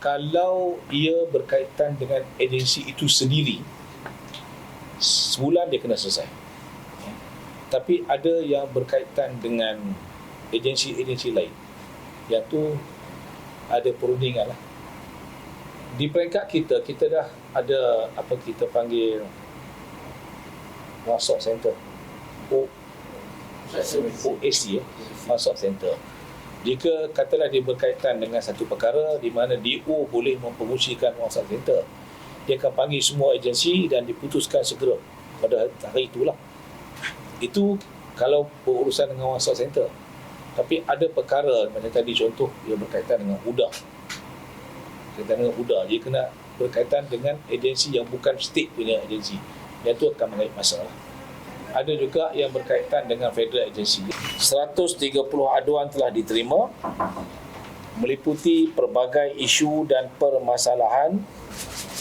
kalau ia berkaitan dengan agensi itu sendiri sebulan dia kena selesai. Ya. tapi ada yang berkaitan dengan agensi-agensi lain. Yang tu ada perundingan lah. Di peringkat kita kita dah ada apa kita panggil stop center. O OAC ya. Stop center jika katalah dia berkaitan dengan satu perkara di mana DO boleh one stop center dia akan panggil semua agensi dan diputuskan segera pada hari itulah. Itu kalau berurusan dengan stop center. Tapi ada perkara macam tadi contoh dia berkaitan dengan UDA berkaitan dengan UDA dia kena berkaitan dengan agensi yang bukan state punya agensi. Yang tu akan mengait masalah ada juga yang berkaitan dengan federal agensi 130 aduan telah diterima meliputi pelbagai isu dan permasalahan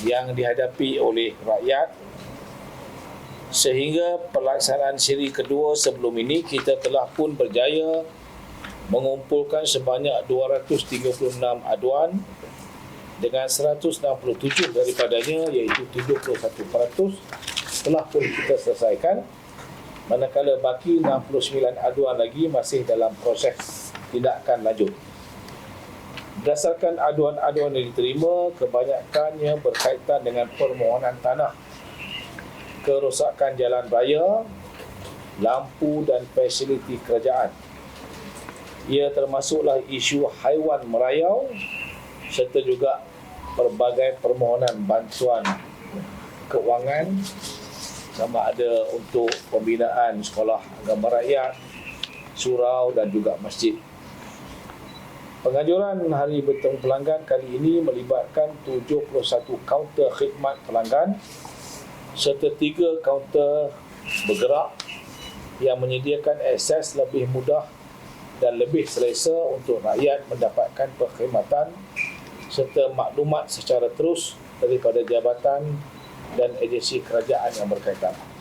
yang dihadapi oleh rakyat. Sehingga pelaksanaan siri kedua sebelum ini kita telah pun berjaya mengumpulkan sebanyak 236 aduan dengan 167 daripadanya iaitu 71% telah pun kita selesaikan manakala baki 69 aduan lagi masih dalam proses tindakan lanjut. Berdasarkan aduan-aduan yang diterima kebanyakannya berkaitan dengan permohonan tanah kerosakan jalan raya lampu dan fasiliti kerajaan. Ia termasuklah isu haiwan merayau serta juga pelbagai permohonan bantuan keuangan sama ada untuk pembinaan sekolah agama rakyat, surau dan juga masjid. Pengajuran Hari Bertemu Pelanggan kali ini melibatkan 71 kaunter khidmat pelanggan serta 3 kaunter bergerak yang menyediakan akses lebih mudah dan lebih selesa untuk rakyat mendapatkan perkhidmatan serta maklumat secara terus daripada jabatan dan agensi kerajaan yang berkaitan.